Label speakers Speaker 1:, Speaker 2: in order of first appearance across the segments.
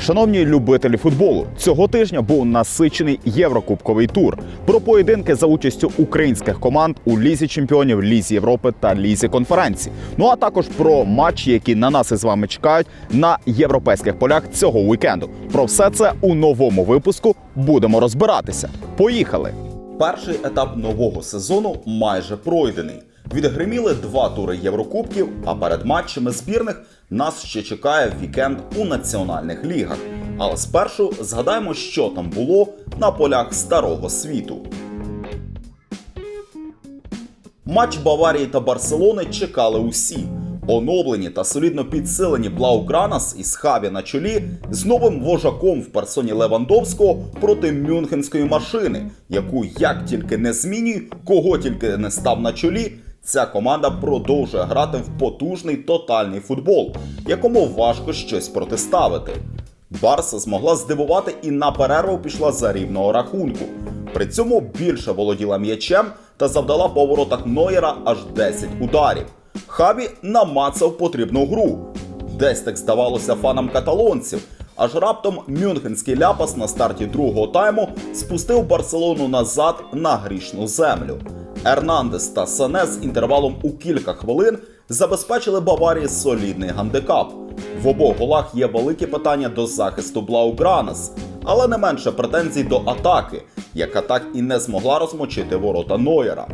Speaker 1: Шановні любителі футболу, цього тижня був насичений єврокубковий тур про поєдинки за участю українських команд у лізі чемпіонів, лізі Європи та лізі конференції. Ну а також про матчі, які на нас із вами чекають на європейських полях цього уікенду. Про все це у новому випуску будемо розбиратися. Поїхали! Перший етап нового сезону майже пройдений. Відгриміли два тури Єврокубків, а перед матчами збірних нас ще чекає вікенд у національних лігах. Але спершу згадаємо, що там було на полях старого світу. Матч Баварії та Барселони чекали усі. Оновлені та солідно підсилені Блаугранас із Хаві на чолі з новим вожаком в персоні Левандовського проти мюнхенської машини, яку як тільки не змінюй, кого тільки не став на чолі, ця команда продовжує грати в потужний тотальний футбол, якому важко щось протиставити. Барса змогла здивувати і на перерву пішла за рівного рахунку. При цьому більше володіла м'ячем та завдала по воротах Нойера аж 10 ударів. Хабі намацав потрібну гру. Десь так здавалося фанам каталонців. Аж раптом мюнхенський ляпас на старті другого тайму спустив Барселону назад на грішну землю. Ернандес та Сане з інтервалом у кілька хвилин забезпечили Баварії солідний гандикап. В обох голах є великі питання до захисту Блаугранас, але не менше претензій до атаки, яка так і не змогла розмочити ворота Нойера.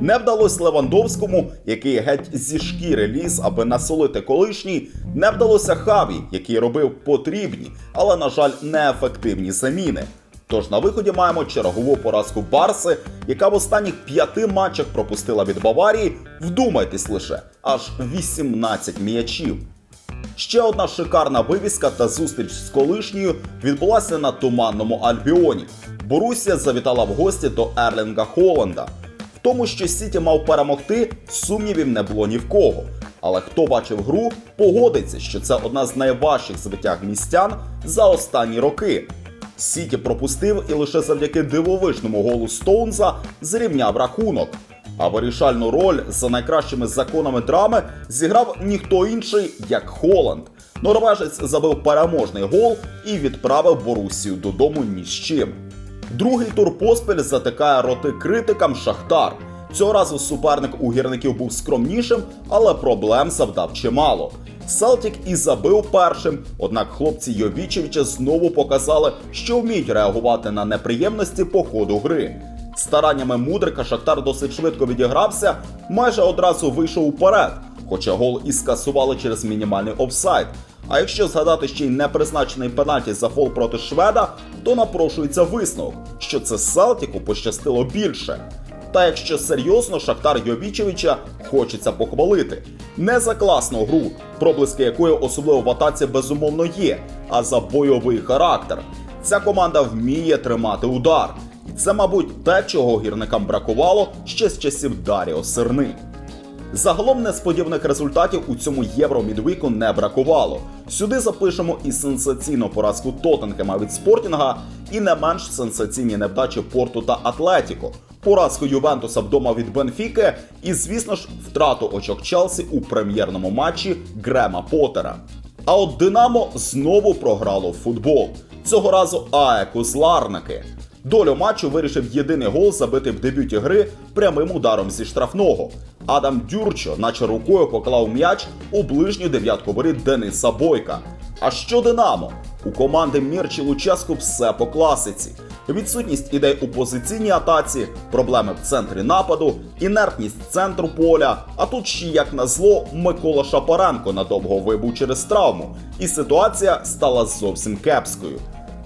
Speaker 1: Не вдалося Левандовському, який геть зі шкіри ліз, аби насолити колишній. Не вдалося Хаві, який робив потрібні, але, на жаль, неефективні заміни. Тож на виході маємо чергову поразку Барси, яка в останніх п'яти матчах пропустила від Баварії. Вдумайтесь лише аж 18 м'ячів. Ще одна шикарна вивіска та зустріч з колишньою відбулася на туманному Альбіоні. Борусія завітала в гості до Ерлінга Холланда. В тому, що Сіті мав перемогти, сумнівів не було ні в кого. Але хто бачив гру, погодиться, що це одна з найважчих звитяг містян за останні роки. Сіті пропустив і лише завдяки дивовижному голу Стоунза зрівняв рахунок. А вирішальну роль за найкращими законами драми зіграв ніхто інший, як Холланд. Норвежець забив переможний гол і відправив Борусію додому ні з чим. Другий тур поспіль затикає роти критикам Шахтар. Цього разу суперник у гірників був скромнішим, але проблем завдав чимало. Селтік і забив першим, однак хлопці Йовічевича знову показали, що вміють реагувати на неприємності по ходу гри. Стараннями мудрика Шахтар досить швидко відігрався, майже одразу вийшов уперед, хоча гол і скасували через мінімальний офсайд. А якщо згадати ще й непризначений пенальті за фол проти шведа, то напрошується висновок, що це Селтіку пощастило більше. Та якщо серйозно, Шахтар Йовічевича хочеться похвалити. Не за класну гру, проблиски якої особливо в атаці безумовно є, а за бойовий характер. Ця команда вміє тримати удар. Це, мабуть, те, чого гірникам бракувало ще з часів Даріо Сирни. Загалом несподіваних результатів у цьому євро мідвіку не бракувало. Сюди запишемо і сенсаційну поразку Тоттенхема від Спортінга, і не менш сенсаційні невдачі Порту та Атлетіко, поразку Ювентуса вдома від Бенфіки, і, звісно ж, втрату очок Челсі у прем'єрному матчі Грема Поттера. А от Динамо знову програло в футбол. Цього разу АЕКу зларники. Долю матчу вирішив єдиний гол, забитий в дебюті гри прямим ударом зі штрафного. Адам Дюрчо, наче рукою поклав м'яч у ближню дев'ятку воріт Дениса Бойка. А що Динамо? У команди Мірчі Луческу все по класиці. Відсутність ідей у позиційній атаці, проблеми в центрі нападу, інертність центру поля. А тут ще як назло Микола Шапаренко надовго вибув через травму, і ситуація стала зовсім кепською.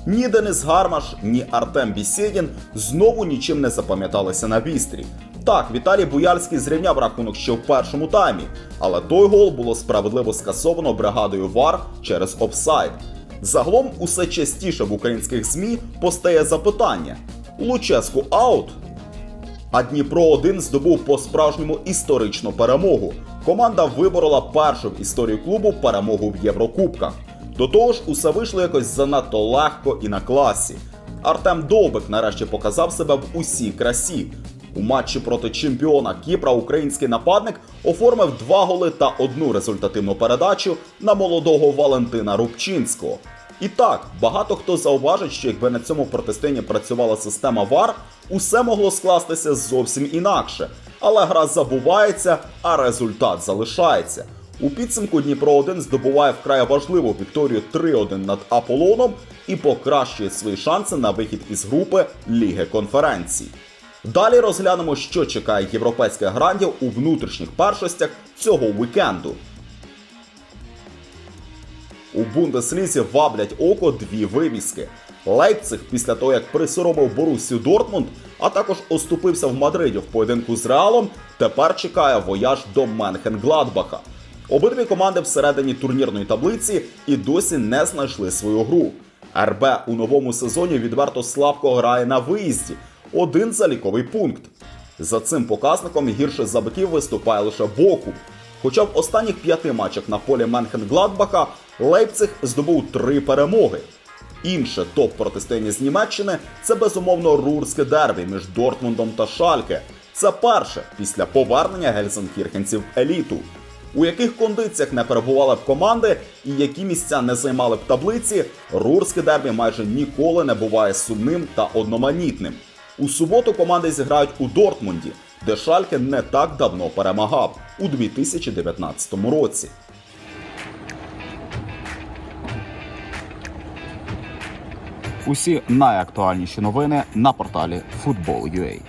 Speaker 1: Ні Денис Гармаш, ні Артем Бісєдін знову нічим не запам'яталися на вістрі. Так, Віталій Буяльський зрівняв рахунок ще в першому таймі, але той гол було справедливо скасовано бригадою ВАР через офсайд. Загалом усе частіше в українських ЗМІ постає запитання: Луческу аут? А Дніпро 1 здобув по-справжньому історичну перемогу. Команда виборола першу в історії клубу перемогу в Єврокубках. До того ж, усе вийшло якось занадто легко і на класі. Артем Довбик нарешті показав себе в усій красі. У матчі проти чемпіона Кіпра український нападник оформив два голи та одну результативну передачу на молодого Валентина Рубчинського. І так, багато хто зауважить, що якби на цьому протистоянні працювала система VAR, усе могло скластися зовсім інакше. Але гра забувається, а результат залишається. У підсумку Дніпро 1 здобуває вкрай важливу вікторію 3-1 над Аполлоном і покращує свої шанси на вихід із групи Ліги конференцій. Далі розглянемо, що чекає європейських грандів у внутрішніх першостях цього вікенду. У Бундеслізі ваблять око дві вивіски. Лейпциг після того, як присоромив Борусію Дортмунд, а також оступився в Мадриді в поєдинку з Реалом, тепер чекає вояж до Менхен-Гладбаха. Обидві команди всередині турнірної таблиці і досі не знайшли свою гру. РБ у новому сезоні відверто слабко грає на виїзді. Один заліковий пункт. За цим показником гірше за биків виступає лише Боку. Хоча в останніх п'яти матчах на полі Менхен-Гладбаха Лейпциг здобув три перемоги. Інше топ протистояння з Німеччини це безумовно рурське дербі між Дортмундом та Шальке. Це перше після повернення гельсенкірхенців еліту. У яких кондиціях не перебували б команди і які місця не займали б таблиці, рурське дербі майже ніколи не буває сумним та одноманітним. У суботу команди зіграють у Дортмунді, де Шальке не так давно перемагав у 2019 році.
Speaker 2: Усі найактуальніші новини на порталі Football.ua.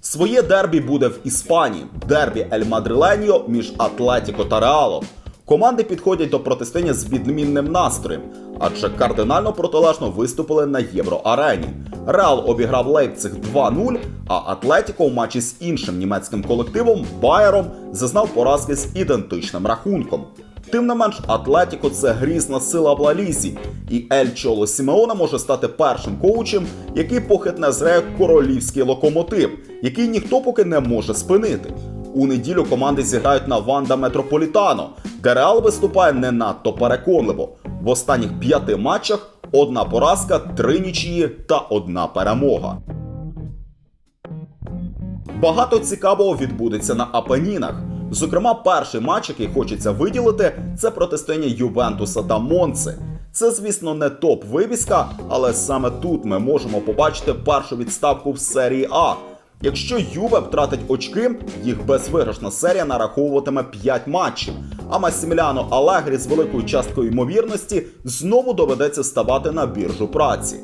Speaker 1: Своє дербі буде в Іспанії. Дербі Ель Мадриленьо між Атлетіко та Реалом. Команди підходять до протистояння з відмінним настроєм, адже кардинально протилежно виступили на євроарені. Реал обіграв Лейпциг 2-0, а Атлетіко у матчі з іншим німецьким колективом Байером зазнав поразки з ідентичним рахунком. Тим не менш, Атлетіко це грізна сила в Лалізі, і Ель Чоло Сімеона може стати першим коучем, який похитне зре королівський локомотив, який ніхто поки не може спинити. У неділю команди зіграють на Ванда Метрополітано, де Реал виступає не надто переконливо. В останніх п'яти матчах одна поразка, три нічиї та одна перемога. Багато цікавого відбудеться на Апенінах. Зокрема, перший матч, який хочеться виділити, це протистояння Ювентуса та Монци. Це, звісно, не топ-вивіска, але саме тут ми можемо побачити першу відставку в серії А. Якщо Юве втратить очки, їх безвиграшна серія нараховуватиме 5 матчів. А Масіміляно Алегрі з великою часткою ймовірності знову доведеться ставати на біржу праці.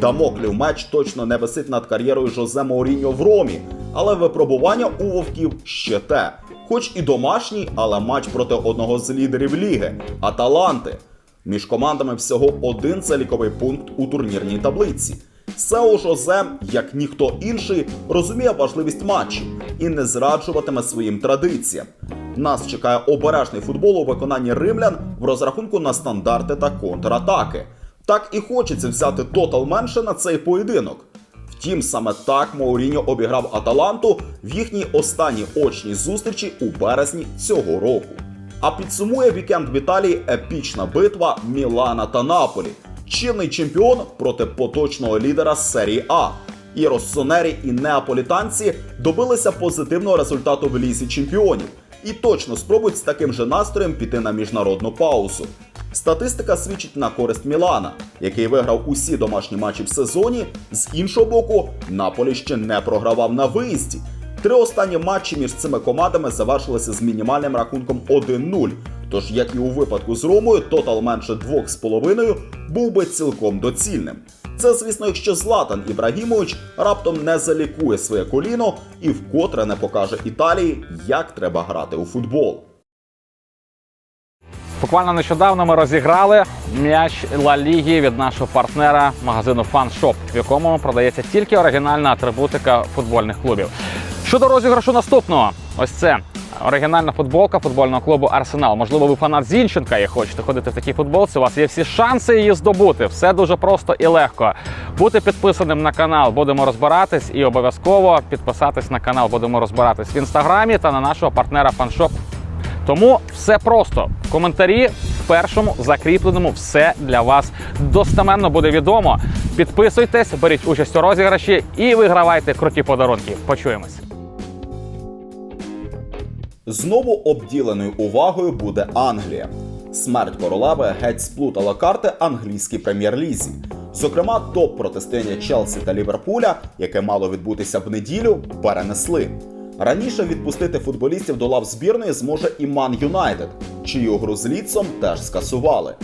Speaker 1: Дамоклів меч точно не висить над кар'єрою Жозе Мауріньо в Ромі, але випробування у вовків ще те. Хоч і домашній, але матч проти одного з лідерів ліги Аталанти. Між командами всього один заліковий пункт у турнірній таблиці. Сео Жозе, як ніхто інший, розуміє важливість матчів і не зраджуватиме своїм традиціям. Нас чекає обережний футбол у виконанні римлян в розрахунку на стандарти та контратаки. Так і хочеться взяти тотал менше на цей поєдинок. Втім, саме так Мауріньо обіграв Аталанту в їхній останній очній зустрічі у березні цього року. А підсумує вікенд в Італії епічна битва Мілана та Наполі. Чинний чемпіон проти поточного лідера серії А. І Россонері, і неаполітанці добилися позитивного результату в лізі чемпіонів і точно спробують з таким же настроєм піти на міжнародну паузу. Статистика свідчить на користь Мілана, який виграв усі домашні матчі в сезоні. З іншого боку, Наполі ще не програвав на виїзді. Три останні матчі між цими командами завершилися з мінімальним рахунком 1-0. Тож, як і у випадку з Ромою, тотал менше 2,5 був би цілком доцільним. Це, звісно, якщо Златан Ібрагімович раптом не залікує своє коліно і вкотре не покаже Італії, як треба грати у футбол.
Speaker 3: Буквально нещодавно ми розіграли м'яч Ла Ліги від нашого партнера магазину FanShop, в якому продається тільки оригінальна атрибутика футбольних клубів. Щодо розіграшу наступного, ось це. Оригінальна футболка футбольного клубу Арсенал. Можливо, ви фанат Зінченка і хочете ходити в такій футболці. У вас є всі шанси її здобути. Все дуже просто і легко. Бути підписаним на канал, будемо розбиратись, і обов'язково підписатись на канал. Будемо розбиратись в інстаграмі та на нашого партнера FanShop тому все просто. Коментарі в першому закріпленому все для вас достеменно буде відомо. Підписуйтесь, беріть участь у розіграші і вигравайте круті подарунки. Почуємось.
Speaker 1: Знову обділеною увагою буде Англія. Смерть королеви геть сплутала карти англійській прем'єр-лізі. Зокрема, топ протистояння Челсі та Ліверпуля, яке мало відбутися в неділю, перенесли. Раніше відпустити футболістів до лав збірної зможе і Ман Юнайтед, чию гру з Ліцом теж скасували.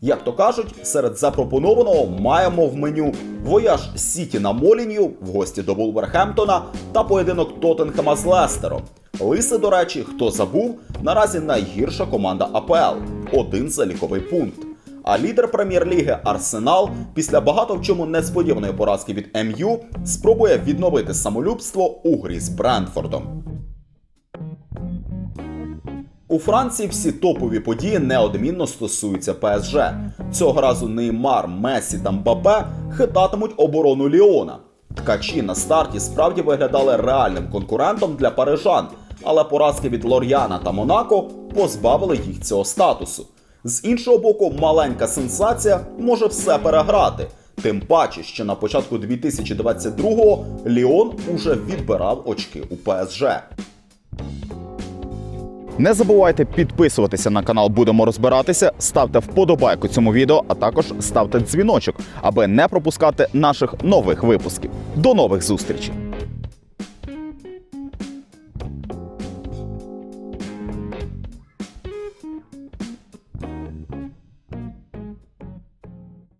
Speaker 1: Як то кажуть, серед запропонованого маємо в меню вояж Сіті на Молінью в гості до Вулверхемптона та поєдинок Тоттенхема з Лестером. Лиси, до речі, хто забув, наразі найгірша команда АПЛ один заліковий пункт. А лідер прем'єр-ліги Арсенал після багато в чому несподіваної поразки від МЮ спробує відновити самолюбство у грі з Брентфордом. У Франції всі топові події неодмінно стосуються ПСЖ. Цього разу Неймар, Месі та Мбапе хитатимуть оборону Ліона. Ткачі на старті справді виглядали реальним конкурентом для парижан, але поразки від Лор'яна та Монако позбавили їх цього статусу. З іншого боку, маленька сенсація може все переграти. Тим паче, що на початку 2022-го Ліон уже відбирав очки у ПСЖ.
Speaker 2: Не забувайте підписуватися на канал Будемо розбиратися, ставте вподобайку цьому відео, а також ставте дзвіночок, аби не пропускати наших нових випусків. До нових зустрічей!